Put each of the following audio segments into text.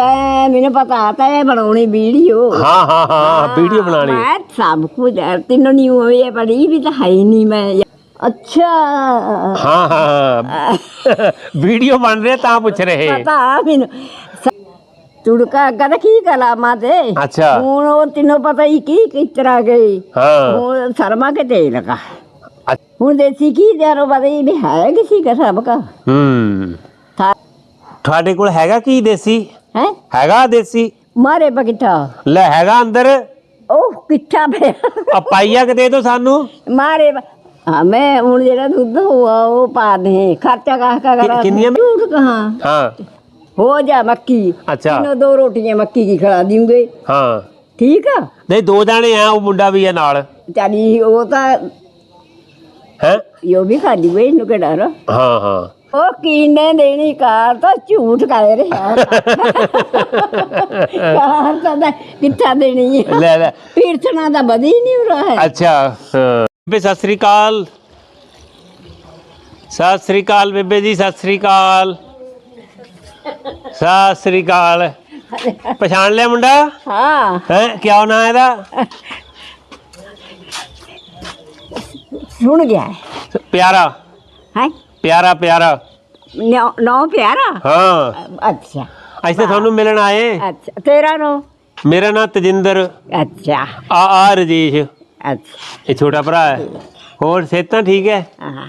ਐ ਮੈਨੂੰ ਪਤਾ ਤਾਂ ਇਹ ਬਣਾਉਣੀ ਵੀਡੀਓ। ਹਾਂ ਹਾਂ ਹਾਂ ਵੀਡੀਓ ਬਣਾਣੀ ਮੈਂ ਸਭ ਕੁਝ ਤਿੰਨੋਂ ਨਹੀਂ ਹੋਏ ਪੜੀ ਵੀ ਤਾਂ ਹੈ ਹੀ ਨਹੀਂ ਮੈਂ। ਅੱਛਾ। ਹਾਂ ਹਾਂ ਵੀਡੀਓ ਬਣ ਰਿਹਾ ਤਾਂ ਪੁੱਛ ਰਹੇ। ਪਤਾ ਮੈਨੂੰ। ਤੁੜਕਾ ਕਦ ਕੀ ਕਲਾਮਾਂ ਤੇ? ਅੱਛਾ। ਹੁਣ ਉਹ ਤਿੰਨੋਂ ਪਤਾ ਹੀ ਕੀ ਕਿਸ ਤਰ੍ਹਾਂ ਗਈ। ਹਾਂ। ਹੁਣ ਸ਼ਰਮਾ ਕੇ ਦੇ ਲਗਾ ਹੁਣ ਦੇਸੀ ਕੀ ਦਿਆਰੋ ਪਤਾ ਹੀ ਵੀ ਹੈ ਕਿਸੇ ਦਾ ਸਭ ਕਾ ਹੂੰ ਤੁਹਾਡੇ ਕੋਲ ਹੈਗਾ ਕੀ ਦੇਸੀ? ਹੈਗਾ ਦੇਸੀ? ਮਾਰੇ ਬਗਟਾ ਲੈ ਹੈਗਾ ਅੰਦਰ। ਉਹ ਕਿੱਥਾ ਪਿਆ? ਆ ਪਾਈਆ ਕਿ ਦੇ ਦੋ ਸਾਨੂੰ? ਮਾਰੇ ਹਾਂ ਮੈਂ ਹੁਣ ਜਿਹੜਾ ਦੁੱਧ ਹੋਆ ਉਹ ਪਾ ਦੇ। ਖਰਚਾ ਕਾਹ ਕਾ ਕਰਾ ਕਿੰਨੀਆਂ ਮੈਂ- ਕਹਾਂ? ਹਾਂ। ਹੋ ਜਾ ਮੱਕੀ। ਅੱਛਾ। ਤੈਨੂੰ ਦੋ ਰੋਟੀਆਂ ਮੱਕੀ ਕੀ ਖਿਲਾ ਦਿਉਂਗੇ। ਹਾਂ। ਠੀਕ ਆ? ਨਹੀਂ ਦੋ ਜਾਣੇ ਆ ਉਹ ਮੁੰਡਾ ਵੀ ਆ ਨਾਲ। ਚਾਲੀ ਉਹ ਤਾਂ ਹੈ? ਇਹ ਵੀ ਖਾ ਲੂਗੇ ਇਹਨੂੰ ਕਿਹੜਾ ਰ ਹਾਂ ਹਾਂ। ਉਹ ਕੀਨੇ ਦੇਣੀ ਕਾਰ ਤਾਂ ਝੂਠ ਕਹਿ ਰਿਹਾ। ਕਾਰ ਤਾਂ ਮੈਂ ਕਿੱਥਾ ਦੇਣੀ ਹੈ ਲੈ ਲੈ। ਪੀਰਥਣਾ ਤਾਂ ਵਧੀ ਨਹੀਂ ਉਰਾ ਹੈ। ਅੱਛਾ ਹਾਂ। ਬੇਬੇ ਸਤਿ ਸ੍ਰੀ ਅਕਾਲ। ਸਤਿ ਸ੍ਰੀ ਅਕਾਲ ਬੇਬੇ ਜੀ ਸਤਿ ਸ੍ਰੀ ਅਕਾਲ। ਸਤਿ ਸ੍ਰੀ ਅਕਾਲ। ਪਛਾਣ ਲਿਆ ਮੁੰਡਾ? ਹਾਂ। ਹੈ ਕਿਆ ਨਾਂ ਇਹਦਾ? ਸੁਣ ਗਿਆ। ਹੈ ਪਿਆਰਾ। ਹੈ? ਪਿਆਰਾ ਪਿਆਰਾ। ਨੌ ਪਿਆਰਾ? ਹਾਂ। ਅੱਛਾ। ਅਸੀਂ ਤੁਹਾਨੂੰ ਮਿਲਣ ਆਏ। ਅੱਛਾ। ਤੇਰਾ ਨੌ? ਮੇਰਾ ਨਾਂ ਤਜਿੰਦਰ। ਅੱਛਾ। ਆ ਆ ਰਜੇਸ਼। ਅੱਛਾ। ਇਹ ਛੋਟਾ ਭਰਾ ਹੈ। ਹੋਰ ਸਿਹਤ ਤਾਂ ਠੀਕ ਹੈ? ਹਾਂ।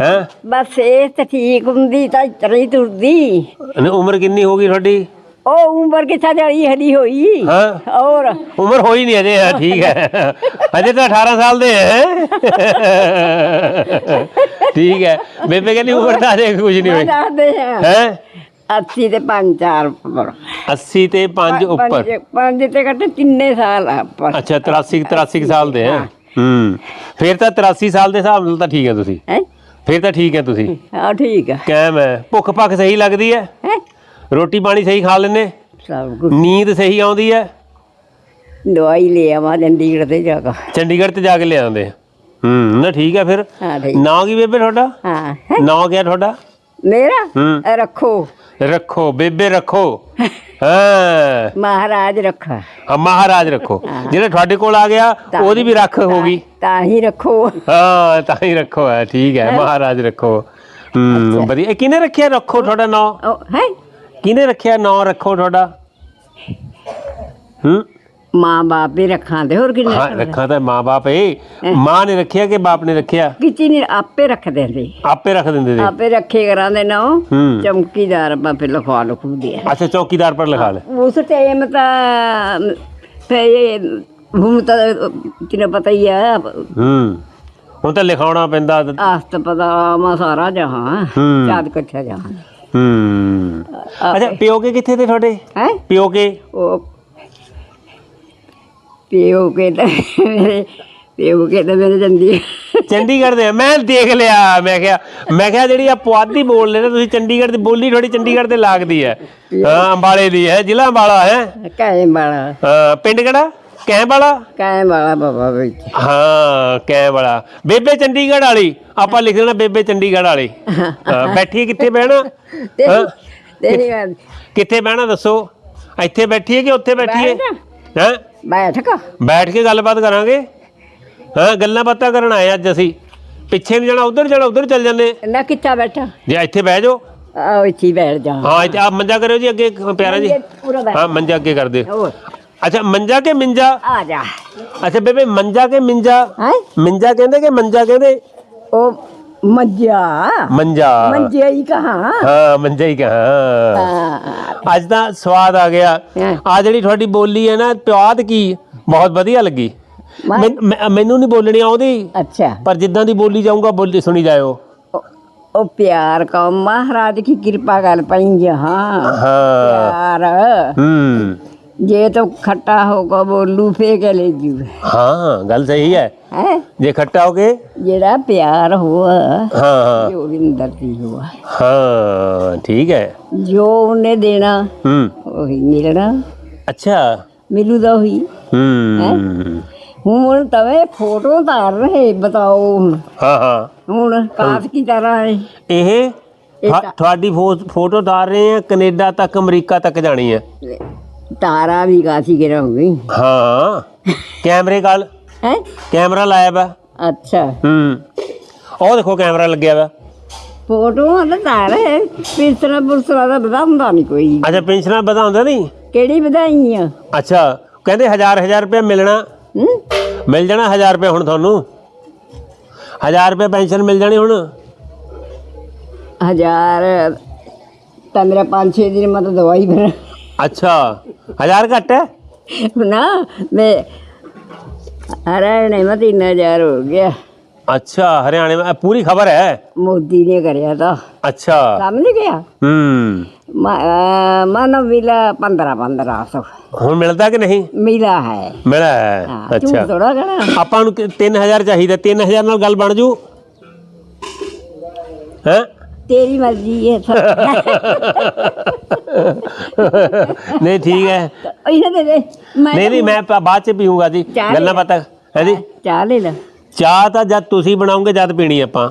ਹੈ? ਬਸ ਇਹ ਤਾਂ ਠੀਕ ਹੁੰਦੀ ਤਾਂ ਇਤਰਾ ਤੁਰਦੀ। ਉਮਰ ਕਿੰਨੀ ਹੋ ਗਈ ਤੁਹਾਡੀ? ਉਹ ਉਮਰ ਕਿੱਥਾ ਜੜੀ ਹਲੀ ਹੋਈ? ਹਾਂ। ਔਰ ਉਮਰ ਹੋਈ ਨਹੀਂ ਅਜੇ ਹਾਂ, ਠੀਕ ਹੈ। ਅਜੇ ਤਾਂ 18 ਸਾਲ ਦੇ ਹੈ। ਠੀਕ ਹੈ। ਬੇਬੇ ਕਹਿੰਦੀ ਉਮਰ ਤਾਂ ਅਜੇ ਕੁਝ ਨਹੀਂ ਹੋਈ। ਦੱਸਦੇ ਆ ਹੈ। 80 ਤੇ 5 4 ਉੱਪਰ 80 ਤੇ 5 ਉੱਪਰ। ਪੰਜ- ਤੇ ਘੱਟ ਤਿੰਨੇ ਸਾਲ ਆ ਉੱਪਰ। ਅੱਛਾ 83 83 ਸਾਲ ਦੇ ਹੈ। ਹੂੰ। ਫਿਰ ਤਾਂ 83 ਸਾਲ ਦੇ ਹਿਸਾਬ ਨਾਲ ਤਾਂ ਠੀਕ ਹੈ ਤੁਸੀਂ। ਹੈ? ਫਿਰ ਤਾਂ ਠੀਕ ਹੈ ਤੁਸੀਂ। ਹਾਂ ਠੀਕ ਆ। ਕਾਇਮ ਹੈ। ਭੁੱਖ ਭੱਖ ਸਹੀ ਲੱਗਦੀ ਹੈ? ਹੈ? ਰੋਟੀ ਪਾਣੀ ਸਹੀ ਖਾ ਸਭ ਕੁਝ ਨੀਂਦ ਸਹੀ ਆਉਂਦੀ ਹੈ? ਦਵਾਈ ਲੈ ਆਵਾ ਚੰਡੀਗੜ੍ਹ ਤੇ ਜਾ ਕੇ। ਚੰਡੀਗੜ੍ਹ ਤੇ ਜਾ ਕੇ ਲਿਆਉਂਦੇ ਹੂੰ ਨਾ ਠੀਕ ਹੈ ਫਿਰ? ਹਾਂ ਠੀਕ। ਨਾਂ ਕੀ ਬੇਬੇ ਤੁਹਾਡਾ? ਹਾਂ ਹੈਂ? ਨਾਂ ਕਿਆ ਤੁਹਾਡਾ? ਮੇਰਾ? ਹੂੰ। ਇਹ ਰੱਖੋ। ਰੱਖੋ ਬੇਬੇ ਰੱਖੋ। ਹਾਂ। ਮਹਾਰਾਜ ਰੱਖਾ। ਹਾਂ, ਮਹਾਰਾਜ ਰੱਖੋ। ਜਿਹੜਾ ਤੁਹਾਡੇ ਕੋਲ ਆ ਗਿਆ ਉਹਦੀ ਵੀ ਰੱਖ ਹੋ ਗਈ ਤਾਂ ਹੀ ਰੱਖੋ। ਹਾਂ ਤਾਂ ਹੀ ਰੱਖੋ ਹੈ ਠੀਕ ਹੈ ਮਹਾਰਾਜ ਰੱਖੋ। ਹੂੰ ਵਧੀਆ। ਇਹ ਕਿਹਨੇ ਰੱਖਿਆ? ਰੱਖੋ ਤੁਹਾਡਾ ਨਾਂ। ਹੈ। ਕਿਹਨੇ ਰੱਖਿਆ? ਨਾਂ ਰੱਖੋ ਤੁਹਾਡਾ। ਹੂੰ? ਮਾਂ ਬਾਪ ਹੀ ਰੱਖਾਂ ਤੇ ਹੋਰ ਕਿੰਨੇ ਹਾਂ ਰੱਖਾ ਤਾਂ ਮਾਂ-ਬਾਪ ਏ। ਮਾਂ ਨੇ ਰੱਖਿਆ ਕਿ ਬਾਪ ਨੇ ਰੱਖਿਆ? ਕਿਚੀ ਨੇ ਆਪੇ ਰੱਖ ਦਿੰਦੇ। ਆਪੇ ਰੱਖ ਦਿੰਦੇ ਸੀ ਆਪੇ ਰੱਖੇ ਕਰਾਂਦੇ ਨਾ ਉਹ। ਹੂੰ। ਚਮਕੀਦਾਰ ਬਾਪੇ ਲਿਖਵਾ ਲਖੂਦੇ ਆ। ਅੱਛਾ ਚੌਕੀਦਾਰ ਪਰ ਲਿਖਾ ਲੈ। ਉਸ ਟਾਈਮ ਤਾਂ ਫੇ ਹੁਣ ਤਾਂ ਤੈਨੂੰ ਪਤਾ ਹੀ ਆ। ਹੂੰ। ਹੁਣ ਤਾਂ ਲਿਖਾਉਣਾ ਪੈਂਦਾ। ਆਸਤ ਪਤਾ ਮਾ ਸਾਰਾ ਜਹਾਂ ਹੂੰ। ਚਾਦ ਕੱਠਾ ਜਹਾਂ ਹੂੰ। ਅੱਛਾ ਪਿਓਕੇ ਕਿੱਥੇ ਤੇ ਤੁਹਾਡੇ? ਹੈ? ਪਿਓਕੇ? ਉਹ ਪਿਓ ਕੇ ਤਾਂ ਮੇਰੇ ਪਿਓ ਕੇ ਤਾਂ ਮੇਰੇ ਜੰਦੀ ਚੰਡੀਗੜ੍ਹ ਦੇ। ਮੈਂ ਦੇਖ ਲਿਆ ਮੈਂ ਕਿਹਾ ਮੈਂ ਕਿਹਾ ਜਿਹੜੀ ਆ ਪੁਆਧੀ ਬੋਲਦੇ ਨੇ ਤੁਸੀਂ ਚੰਡੀਗੜ੍ਹ ਦੀ ਬੋਲੀ ਥੋੜੀ ਚੰਡੀਗੜ੍ਹ ਤੇ ਲੱਗਦੀ ਹੈ। ਹਾਂ ਅੰਬਾਲੇ ਦੀ ਹੈ ਜ਼ਿਲ੍ਹਾ ਅੰਬਾਲਾ ਹੈ। ਕਾਇਮ ਵਾਲਾ ਹਾਂ, ਪਿੰਡ ਕਿਹੜਾ? ਕੈਂਪ ਵਾਲਾ? ਕਾਇਮ ਵਾਲਾ ਬਾਬਾ ਵਿੱਚ ਹਾਂ ਕੈਂਪ ਵਾਲਾ। ਬੇਬੇ ਚੰਡੀਗੜ੍ਹ ਵਾਲੀ। ਆਪਾਂ ਲਿਖ ਦੇਣਾ ਬੇਬੇ ਚੰਡੀਗੜ੍ਹ ਵਾਲੀ। ਹਾਂ, ਬੈਠੀ ਕਿੱਥੇ ਬਹਿਣਾ? ਹਾਂ? ਤੇਰੀ ਗੱਲ ਕਿੱਥੇ ਬਹਿਣਾ ਦੱਸੋ? ਇੱਥੇ ਬੈਠੀ ਹੈ ਕਿ ਉੱਥੇ ਬੈਠੀ ਹੈ ਹਾਂ? ਬੈਠ ਕਾ। ਬੈਠ ਕੇ ਗੱਲਬਾਤ ਕਰਾਂਗੇ। ਹਾਂ ਗੱਲਾਂ ਬਾਤਾਂ ਕਰਨ ਆਏ ਅੱਜ ਅਸੀਂ। ਪਿੱਛੇ ਨਹੀਂ ਜਾਣਾ ਉਧਰ ਜਾਣਾ ਉਧਰ ਚੱਲ ਜਾਂਦੇ। ਨਾ ਕਿੱਥਾ ਬੈਠਾ? ਜੇ ਇੱਥੇ ਬਹਿ ਜਾਓ। ਆ ਇੱਥੇ ਹੀ ਬੈਠ ਜਾ। ਹਾਂ ਇੱਥੇ ਆ ਮੰਜਾ ਕਰਿਓ ਜੀ ਅੱਗੇ ਪਿਆਰਾ ਜੀ। ਪੂਰਾ ਬੈਠ ਹਾਂ ਮੰਜਾ ਅੱਗੇ ਕਰ ਦਿਓ। ਹੋਰ। ਅੱਛਾ ਮੰਜਾ ਕੇ ਮਿੰਜਾ? ਆ ਜਾ। ਅੱਛਾ ਬੇਬੇ ਮੰਜਾ ਕੇ ਮਿੰਜਾ? ਹੈ? ਮਿੰਜਾ ਕਹਿੰਦੇ ਕਿ ਮੰਜਾ ਕਹਿੰਦੇ? ਉਹ ਮੱਜਾ। ਮੰਜਾ। ਮੰਜੇ ਹੀ ਕਹਾ। ਹਾਂ ਮੰਜਾ ਹੀ ਕਹਾਂ ਅੱਜ ਤਾਂ ਸਵਾਦ ਆ ਗਿਆ। ਆ ਜਿਹੜੀ ਤੁਹਾਡੀ ਬੋਲੀ ਹੈ ਨਾ ਪਿਆਦ ਕੀ? ਬਹੁਤ ਵਧੀਆ ਲੱਗੀ। ਮੈਨ- ਨਹੀਂ ਬੋਲਣੀ ਆਉਂਦੀ। ਅੱਛਾ। ਪਰ ਜਿੱਦਾਂ ਦੀ ਬੋਲੀ ਜਾਊਂਗਾ ਬੋਲੀ ਸੁਣੀ ਜਾਇਓ। ਉਹ- ਪਿਆਰ ਕਾ ਮਹਾਰਾਜ ਕੀ ਕਿਰਪਾ ਕਰ ਪਈ ਹਾਂ। ਹਾਂ। ਪਿਆਰ। ਹੂੰ। ਜੇ ਤਾਂ ਖੱਟਾ ਹੋਗਾ ਬੋਲੂ ਫੇ ਕੇ ਲੈ ਜੂ? ਹਾਂ ਗੱਲ ਸਹੀ ਹੈ। ਹੈ? ਜੇ ਖੱਟਾ ਹੋ ਕੇ? ਜਿਹੜਾ ਪਿਆਰ ਹੋਆ ਹਾਂ ਹਾਂ। ਜੋ ਹੋਆ। ਹਾਂ ਠੀਕ ਹੈ। ਜੋ ਉਹਨੇ ਦੇਣਾ ਹੂੰ। ਉਹੀ ਮਿਲਣਾ। ਅੱਛਾ। ਮਿਲੂਦਾ ਹੋਈ ਹੂੰ। ਹੁਣ ਤਵੇ ਫੋਟੋ ਧਾਰ ਰਹੇ ਬਤਾਓ ਹਾਂ ਹਾਂ। ਹੁਣ ਕਾਸ ਕੀ ਤਰ੍ਹਾਂ ਹੈ ਇਹ ਇਹ ਤੁਹਾ- ਤੁਹਾਡੀ ਫੋਟੋ ਉਤਾਰ ਰਹੇ ਆ ਕੈਨੇਡਾ ਤੱਕ ਅਮਰੀਕਾ ਤੱਕ ਜਾਣੀ ਹੈ। ਤਾਰਾ ਵੀ ਕਾਸੀ ਗਿਰਾ ਹੋ ਗਈ। ਹਾਂ। ਕੈਮਰੇ ਕਾਲ। ਹੈ? ਕੈਮਰਾ ਲਾਇਆ ਵਾ। ਅੱਛਾ। ਹੂੰ। ਉਹ ਦੇਖੋ ਕੈਮਰਾ ਲੱਗਿਆ ਵਾ। ਫੋਟੋ ਤਾਂ ਤਾਰ ਹੈ। ਪਿਸਰਾ ਪੁਸਰਾ ਦਾ ਹੁੰਦਾ ਨਹੀਂ ਕੋਈ। ਅੱਛਾ ਪੈਨਸ਼ਨਾਂ ਵਧਾਉਂਦਾ ਨਹੀਂ ਕਿਹੜੀ ਵਧਾਈ ਆ ਅੱਛਾ ਕਹਿੰਦੇ ਹਜ਼ਾਰ ਹਜ਼ਾਰ ਰੁਪਏ ਮਿਲਣਾ। ਹੂੰ? ਮਿਲ ਜਾਣਾ 1000 ਰੁਪਏ ਹੁਣ ਤੁਹਾਨੂੰ। 1000 ਰੁਪਏ ਪੈਨਸ਼ਨ ਮਿਲ ਜਾਣੀ ਹੁਣ। ਹਜ਼ਾਰ ਤਾਂ ਮੇਰਾ 5-6 ਦਿਨ ਮਤ ਦਵਾਈ ਫਿਰ ਅੱਛਾ 1000 ਘੱਟ ਹੈ? ਨਾ ਮੈਂ ਹਰਿਆਣੇ ਮੈਂ 3000 ਹੋ ਗਿਆ। ਅੱਛਾ ਹਰਿਆਣੇ ਮੈਂ ਪੂਰੀ ਖਬਰ ਹੈ? ਮੋਦੀ ਨੇ ਕਰਿਆ ਤਾਂ। ਅੱਛਾ। ਕੰਮ ਨਹੀਂ ਗਿਆ? ਹੂੰ। ਮਾਨਵ ਮਿਲਾ 15 1500 ਹੁਣ ਮਿਲਦਾ ਕਿ ਨਹੀਂ? ਮਿਲਾ ਹੈ। ਮਿਲਾ ਹੈ। ਅੱਛਾ। ਥੋੜਾ ਕਹਣਾ। ਆਪਾਂ ਨੂੰ 3000 ਚਾਹੀਦਾ 3000 ਨਾਲ ਗੱਲ ਬਣ ਜੂ? ਹੈ? ਤੇਰੀ ਮਰਜ਼ੀ ਹੈ ਨਹੀਂ ਠੀਕ ਹੈ। ਇਹਨਾਂ ਦੇ ਦੇ। ਮੈਂ ਨਹੀਂ ਨਹੀਂ ਮੈਂ ਬਾਅਦ ਚ ਪੀਊਂਗਾ ਜੀ। ਚਾਹ ਗੱਲਾਂ। ਪਤਾ ਹੈ ਜੀ ਚਾਹ ਲੈ ਲੈ। ਚਾਹ ਤਾਂ ਜਦ ਤੁਸੀਂ ਬਣਾਓਗੇ ਜਦ ਪੀਣੀ ਆਪਾਂ।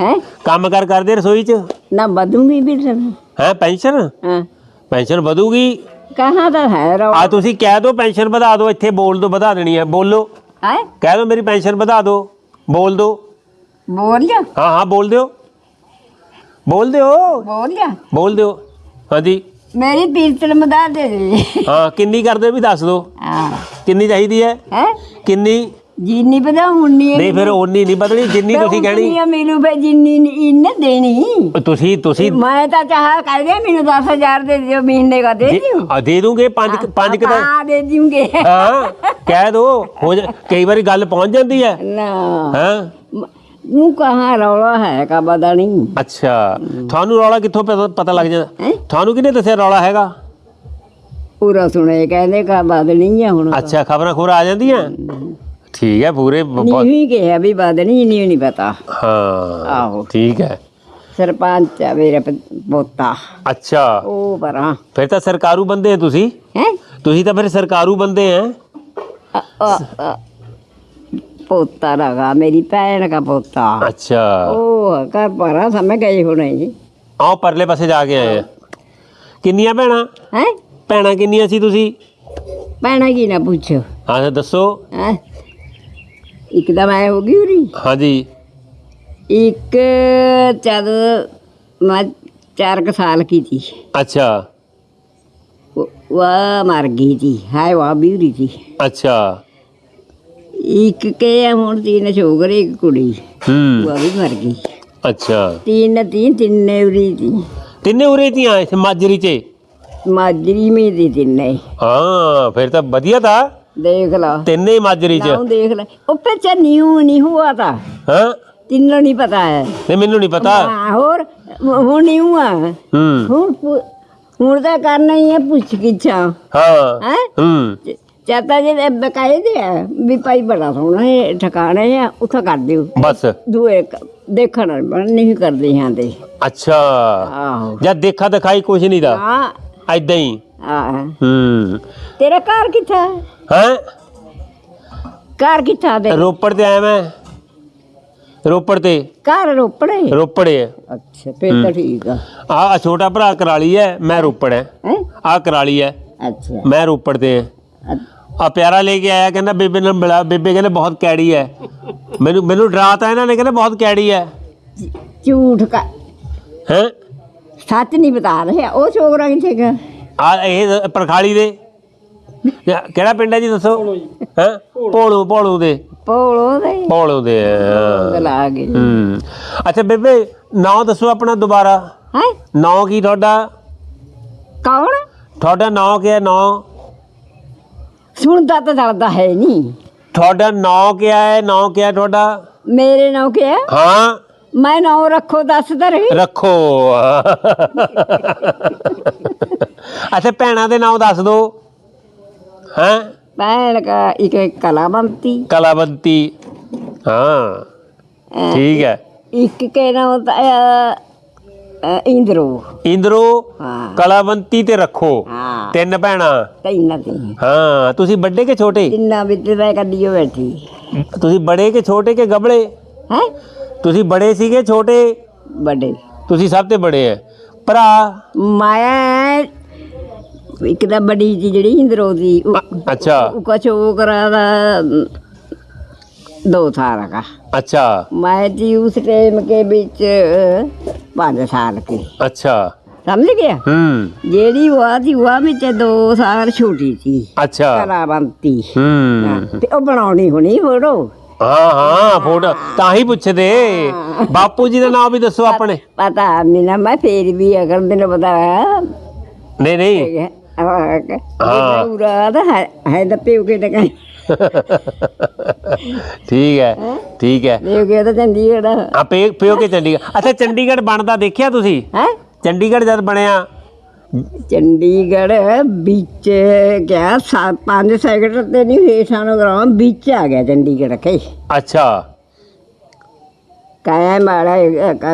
ਹੈ? ਕੰਮ ਕਰ ਕਰਦੇ ਰਸੋਈ ਚ? ਨਾ ਬਦੂੰਗੀ ਵੀ ਤੈਨੂੰ। ਹੈ ਪੈਨਸ਼ਨ? ਹਾਂ। ਪੈਨਸ਼ਨ ਵਧੂਗੀ? ਕਹਾਂ ਤਾਂ ਹੈ ਰੋ ਆ ਤੁਸੀਂ ਕਹਿ ਦਿਓ ਪੈਨਸ਼ਨ ਵਧਾ ਦਿਓ ਇੱਥੇ ਬੋਲ ਦਿਓ ਵਧਾ ਦੇਣੀ ਹੈ। ਬੋਲੋ। ਹੈ? ਕਹਿ ਦਿਓ ਮੇਰੀ ਪੈਨਸ਼ਨ ਵਧਾ ਦਿਓ ਬੋਲ ਦਿਓ ਬੋਲ ਜਾ। ਹਾਂ ਹਾਂ ਬੋਲ ਦਿਓ। ਬੋਲ ਦਿਓ। ਬੋਲ ਜਾ। ਬੋਲ ਦਿਓ। ਹਾਂਜੀ। ਮੇਰੀ ਪੀਰਤਨ ਮਦਾ ਦੇ ਦੇ ਹਾਂ ਕਿੰਨੀ ਕਰਦੇ ਵੀ ਦੱਸ ਦਿਓ। ਹਾਂ। ਕਿੰਨੀ ਚਾਹੀਦੀ ਹੈ? ਹੈ? ਕਿੰਨੀ? ਜਿੰਨੀ ਪਤਾ ਉਨੀ ਨਹੀਂ ਫਿਰ ਓਨੀ ਨਹੀਂ ਬਦਲਣੀ ਜਿੰਨੀ ਤੁਸੀਂ ਕਹਿਣੀ। ਕਹਿਣੀ ਮੈਨੂੰ ਫੇ ਜਿੰਨੀ ਇਹਨੇ ਦੇਣੀ। ਤੁਸੀਂ ਤੁਸੀਂ ਮੈਂ ਤਾਂ ਚਾਹ ਕਹਿ ਦਿਆ ਮੈਨੂੰ 10000 ਦੇ ਦਿਓ ਮਹੀਨੇ ਦਾ ਦੇ ਦਿਓ। ਆ, ਦੇ ਦੂੰਗੇ ਪੰਜ ਪੰਜ ਕਿ ਹਾਂ ਦੇ ਦਿਉਂਗੇ। ਹਾਂ ਕਹਿ ਦੋ। ਹੋ ਜਾ ਕਈ ਵਾਰੀ ਗੱਲ ਪਹੁੰਚ ਜਾਂਦੀ ਹੈ। ਨਾ। ਹਾਂ। ਉਹ ਕਹਾਂ ਰੌਲਾ ਹੈ ਕਾ ਪਤਾ ਨਹੀਂ ਅੱਛਾ ਤੁਹਾਨੂੰ ਰੌਲਾ ਕਿੱਥੋਂ ਪਤਾ- ਪਤਾ ਲੱਗ ਜਾਂਦਾ? ਹੈਂ? ਤੁਹਾਨੂੰ ਕਿਹਨੇ ਦੱਸਿਆ ਰੌਲਾ ਹੈਗਾ? ਪੂਰਾ ਸੁਣੇ ਕਹਿੰਦੇ ਕਾ ਬਦਣੀ ਆ ਹੁਣ। ਅੱਛਾ ਖਬਰਾਂ ਖੋਰ ਆ ਜਾਂਦੀਆਂ? ਠੀਕ ਹੈ ਪੂਰੇ ਬ- ਨਹੀਂ ਕਿਹਾ ਵੀ ਬਦਣੀ ਨਹੀਂ ਨਹੀਂ ਪਤਾ। ਹਾਂ ਆਹੋ। ਠੀਕ ਹੈ। ਸਰਪੰਚ ਆ ਮੇਰਾ ਪ- ਪੋਤਾ। ਅੱਛਾ। ਉਹ ਪਰਾਂ। ਫਿਰ ਤਾਂ ਸਰਕਾਰੂ ਬੰਦੇ ਤੁਸੀਂ? ਹੈ? ਤੁਸੀਂ ਤਾਂ ਫਿਰ ਸਰਕਾਰੂ ਬੰਦੇ ਆ ਪੋਤਾ ਰਗਾ ਮੇਰੀ ਭੈਣ ਦਾ ਪੋਤਾ। ਅੱਛਾ। ਉਹ ਘਰ ਪਰਾਂ ਸਮਝ ਗਏ ਹੋਣੇ ਜੀ ਆਓ ਪਰਲੇ ਪਾਸੇ ਜਾ ਕੇ ਆਏ ਆ। ਕਿੰਨੀਆਂ ਭੈਣਾਂ? ਹੈ? ਭੈਣਾਂ ਕਿੰਨੀਆਂ ਸੀ ਤੁਸੀਂ? ਭੈਣਾ ਕੀ ਨਾ ਪੁੱਛੋ। ਹਾਂ ਤਾਂ ਦੱਸੋ। ਹੈ? ਇੱਕ ਤਾਂ ਮੈਂ ਹੋ ਗਈ ਉਰੀ। ਹਾਂਜੀ। ਇੱਕ ਜਦ ਮੈਂ ਚਾਰ ਕੁ ਸਾਲ ਕੀ ਥੀ ਅੱਛਾ। ਉਹ ਮਰ ਗਈ ਥੀ ਹਾਏ ਵਾ ਬਿਊਰੀ ਥੀ ਅੱਛਾ। ਇੱਕ ਕੇ ਹੁਣ ਤਿੰਨ ਛੋਕਰੇ ਇੱਕ ਕੁੜੀ। ਹੂੰ। ਉਹ ਵੀ ਮਰ ਗਈ। ਅੱਛਾ। ਤਿੰਨ ਤਿੰਨ ਤਿੰਨੇ ਉਰੀ ਥੀ ਤਿੰਨੇ ਉਰੇ ਤੀਆਂ ਇਸ ਮਾਜਰੀ 'ਚ? ਮਾਜਰੀ ਮੇ ਦੀ ਤਿੰਨੇ। ਹਾਂ ਫਿਰ ਤਾਂ ਵਧੀਆ ਤਾਂ। ਦੇਖ ਲਾ। ਤਿੰਨੇ ਹੀ ਮਾਜਰੀ 'ਚ। ਨਾਮ ਦੇਖ ਲੈ। ਉਹ ਪਿੱਛੇ ਨਿਊ ਨਹੀਂ ਹੁਆ ਤਾਂ। ਹਾਂ। ਤਿੰਨੋਂ ਨਹੀਂ ਪਤਾ। ਹੈ ਨਹੀਂ ਮੈਨੂੰ ਨਹੀਂ ਪਤਾ। ਹਾਂ ਹੋਰ ਹੁਣ ਨਿਊ ਆ। ਹੂੰ। ਹੁਣ ਪੁ- ਹੁਣ ਤਾਂ ਕਰਨਾ ਹੀ ਹੈ ਪੁੱਛ ਗਿੱਛਾ ਹਾਂ? ਹੈ। ਹੂੰ ਚਾਤਾ ਜੀ ਦੇ ਬਕਾਇਦੇ ਆ ਵੀ ਭਾਈ ਬੜਾ ਸੋਹਣਾ ਹੈ ਠਿਕਾਣੇ ਆ ਉੱਥੇ ਕਰ ਦਿਓ। ਬਸ। ਦੂਏ ਕ- ਦੇਖਣ ਬਣ ਨਹੀਂ ਕਰਦੇ ਹਾਂ ਤੇ। ਅੱਛਾ। ਆਹੋ। ਜਦ ਦੇਖਾ ਦਿਖਾਈ ਕੁਝ ਨਹੀਂ ਦਾ? ਹਾਂ। ਐਦਾਂ ਹੀ? ਆ ਹੂੰ। ਤੇਰਾ ਘਰ ਕਿੱਥੇ? ਹੈ? ਘਰ ਕਿੱਥੇ ਦੇ ਰੋਪੜ ਤੇ ਆਇਆ ਮੈਂ। ਰੋਪੜ ਤੇ। ਘਰ ਰੋਪੜੇ? ਰੋਪੜ। ਅੱਛਾ ਫਿਰ ਤਾਂ ਠੀਕ ਆ। ਆ ਛੋਟਾ ਭਰਾ ਕਰਾਲੀ ਹੈ ਮੈਂ ਰੋਪੜ ਹੈ। ਹੈ? ਆ ਕਰਾਲੀ ਹੈ। ਅੱਛਾ। ਮੈਂ ਰੋਪੜ ਤੇ ਹਾਂ। ਆ ਪਿਆਰਾ ਲੈ ਕੇ ਆਇਆ ਕਹਿੰਦਾ ਬੇਬੇ ਨਾਲ ਮਿਲਾ ਬੇਬੇ ਕਹਿੰਦੇ ਬਹੁਤ ਕੈੜੀ ਹੈ ਮੈਨੂੰ ਮੈਨੂੰ ਡਰਾਤਾ ਇਹਨਾਂ ਨੇ ਕਹਿੰਦੇ ਬਹੁਤ ਕੈੜੀ ਹੈ ਝੂਠ ਕਾ ਹੈ? ਸੱਚ ਨਹੀਂ ਬਤਾ ਰਿਹਾ ਉਹ ਛੋਕਰਾ ਕਿੱਥੇ ਗਿਆ ਆ ਇਹ ਪਰਖਾਲੀ ਦੇ। ਕਿਹੜਾ ਪਿੰਡ ਹੈ ਜੀ ਦੱਸੋ? ਹੈ? ਪੋਲੂ ਪੋਲੂ ਦੇ। ਪੋਲੋ ਦੇ। ਪੋਲੂ ਦੇ। ਗਲਾ ਗਏ ਹੂੰ। ਅੱਛਾ ਬੇਬੇ ਨਾਂ ਦੱਸੋ ਆਪਣਾ ਦੁਬਾਰਾ। ਹੈ? ਨਾਂ ਕੀ ਤੁਹਾਡਾ? ਕੌਣ? ਤੁਹਾਡਾ ਨਾਂ ਕੀ ਹੈ ਨਾਂ? ਸੁਣਦਾ ਤਾਂ ਦੱਸਦਾ ਹੈ ਨਹੀਂ। ਤੁਹਾਡਾ ਨਾਂ ਕੀ ਹੈ? ਨਾਂ ਕੀ ਹੈ ਤੁਹਾਡਾ? ਮੇਰੇ ਨਾਮ ਕੀ ਹੈ? ਹਾਂ। ਮੈਂ ਨਾਮ ਰੱਖੋ ਦੱਸ ਤਾਂ ਰਹੀ। ਰੱਖੋ। ਅੱਛਾ ਭੈਣਾਂ ਦੇ ਨਾਮ ਦੱਸ ਦਿਓ। ਹਾਂ? ਭੈਣ ਕਾ ਇੱਕ ਕਲਾਵੰਤੀ ਕਲਾਵੰਤੀ ਹਾਂ। ਠੀਕ ਹੈ। ਇੱਕ ਕੇ ਨਾਮ ਅ, ਇੰਦਰੋ। ਇੰਦਰੋ ਹਾਂ। ਕਲਾਵੰਤੀ ਤੇ ਰੱਖੋ। ਹਾਂ। ਤਿੰਨ ਭੈਣਾਂ। ਤੈਨਾਂ ਤੇ ਹਾਂ ਤੁਸੀਂ ਵੱਡੇ ਕਿ ਛੋਟੇ? ਤਿੰਨਾਂ ਵਿੱਚ ਮੈਂ ਕੱਢੀਓ ਬੈਠੀ। ਤੁਸੀਂ ਬੜੇ ਕਿ ਛੋਟੇ ਕਿ ਗਬੜੇ ਹੈ? ਤੁਸੀਂ ਬੜੇ ਸੀਗੇ ਛੋਟੇ? ਵੱਡੇ। ਤੁਸੀਂ ਸਭ ਤੋਂ ਬੜੇ ਆ ਭਰਾ? ਮੈਂ ਇੱਕ ਤਾਂ ਬੜੀ ਜਿਹੜੀ ਇੰਦਰੋ ਦੀ। ਉਹ ਅੱਛਾ। ਉਹ ਕੁਛ ਉਹ ਕਰਾ ਦਾ ਦੋ ਸਾਲ का ਅੱਛਾ मैं थी उस टाइम के बीच पाँच साल की ਅੱਛਾ समझ गया ਹੂੰ जेड़ी हुआ थी हुआ में ते दो साल छोटी थी ਅੱਛਾ कलावंती ਹੂੰ ते ओ बनानी होनी फोटो ਹਾਂ ਹਾਂ ਫੋਟੋ ਤਾਂ ਹੀ ਪੁੱਛਦੇ ਬਾਪੂ ਜੀ ਦਾ ਨਾਮ ਵੀ ਦੱਸੋ ਆਪਣੇ पता नहीं ना मैं फिर भी अगर मैंने बताया ਨਹੀਂ ਨਹੀਂ हाँ पूरा है है दप्पे के टका ਠੀਕ ਹੈ ਠੀਕ ਹੈ। ਇਹ ਗਿਆ ਤਾਂ ਚੰਡੀਗੜ੍ਹ ਆ। ਪੇ ਪਿਓ ਕੇ ਚੰਡੀਗੜ੍ਹ। ਅੱਛਾ ਚੰਡੀਗੜ੍ਹ ਬਣਦਾ ਦੇਖਿਆ ਤੁਸੀਂ? ਹੈਂ? ਚੰਡੀਗੜ੍ਹ ਜਦ ਬਣਿਆ? ਚੰਡੀਗੜ੍ਹ ਵਿੱਚ ਗਿਆ ਸਾ- ਪੰਜ ਸੈਕਟਰ ਤੇ ਨਹੀਂ ਫੇਸਾਂ ਨੂੰ ਗਰਾਉਂ ਵਿੱਚ ਆ ਗਿਆ ਚੰਡੀਗੜ੍ਹ ਕੇ ਅੱਛਾ। ਕਾਇਮ ਵਾਲਾ